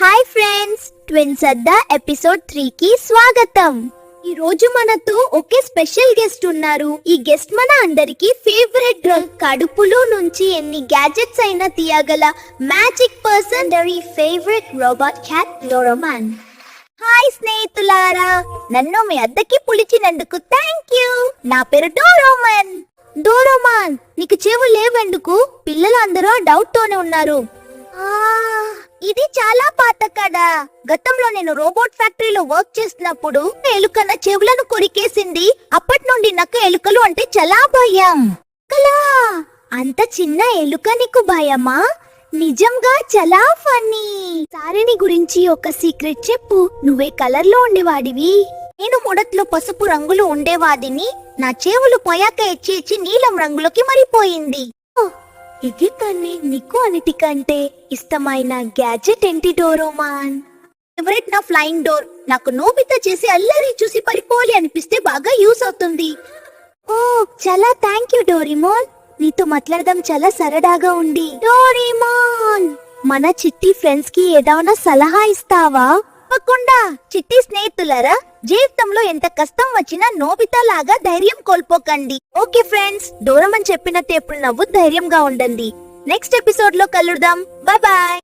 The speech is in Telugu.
హాయ్ ఫ్రెండ్స్ ట్విన్ సద్దా ఎపిసోడ్ త్రీ కి స్వాగతం. ఈ రోజు మనతో ఒకే స్పెషల్ గెస్ట్ ఉన్నారు. ఈ గెస్ట్ మన అందరికి ఫేవరెట్ డ్రగ్ కడుపులో నుంచి ఎన్ని గ్యాజెట్స్ అయినా తీయగల మ్యాజిక్ పర్సన్ దరి favourite robot cat Doraemon hi స్నేహితులారా నన్ను మీ అద్దకి పులిచినందుకు థ్యాంక్ యూ నా పేరు డోరోమన్ డోరోమాన్ నీకు చెవు లేవెందుకు? పిల్లలు అందరూ డౌట్ తోనే ఉన్నారు. ఇది చాలా పాత కథ. గతంలో నేను రోబోట్ ఫ్యాక్టరీలో వర్క్ చేస్తున్నప్పుడు ఎలుక నా చెవులను కొరికేసింది. అప్పటి నుండి నాకు ఎలుకలు అంటే చాలా భయం. కలా అంత చిన్న ఎలుక నీకు భయమా? నిజంగా చాలా ఫన్నీ. సారిని గురించి ఒక సీక్రెట్ చెప్పు. నువ్వే కలర్లో ఉండేవాడివి. నేను మొదట్లో పసుపు రంగులో ఉండేవాడిని. నా చెవులు పోయాక ఎచ్చి ఎచ్చి నీలం రంగులోకి మరిపోయింది. ఇది కానీ నీకు అన్నిటికంటే ఇష్టమైన గ్యాజెట్ ఏంటి డోరోమాన్ ఫేవరెట్ నా ఫ్లయింగ్ డోర్ నాకు నోబిత చేసి అల్లరి చూసి పడిపోవాలి అనిపిస్తే బాగా యూస్ అవుతుంది. ఓ చాలా థ్యాంక్ యూ డోరిమోన్. నీతో మాట్లాడడం చాలా సరదాగా ఉంది. డోరిమోన్! మన చిట్టి ఫ్రెండ్స్కి ఏదైనా సలహా ఇస్తావా? తప్పకుండా. చిట్టి స్నేహితులరా జీవితంలో ఎంత కష్టం వచ్చినా నోబితా లాగా ధైర్యం కోల్పోకండి. ఓకే ఫ్రెండ్స్ డోరమన్ చెప్పినట్టు ఎప్పుడు నవ్వు ధైర్యంగా ఉండండి. నెక్స్ట్ ఎపిసోడ్లో కలుద్దాం. Bye bye.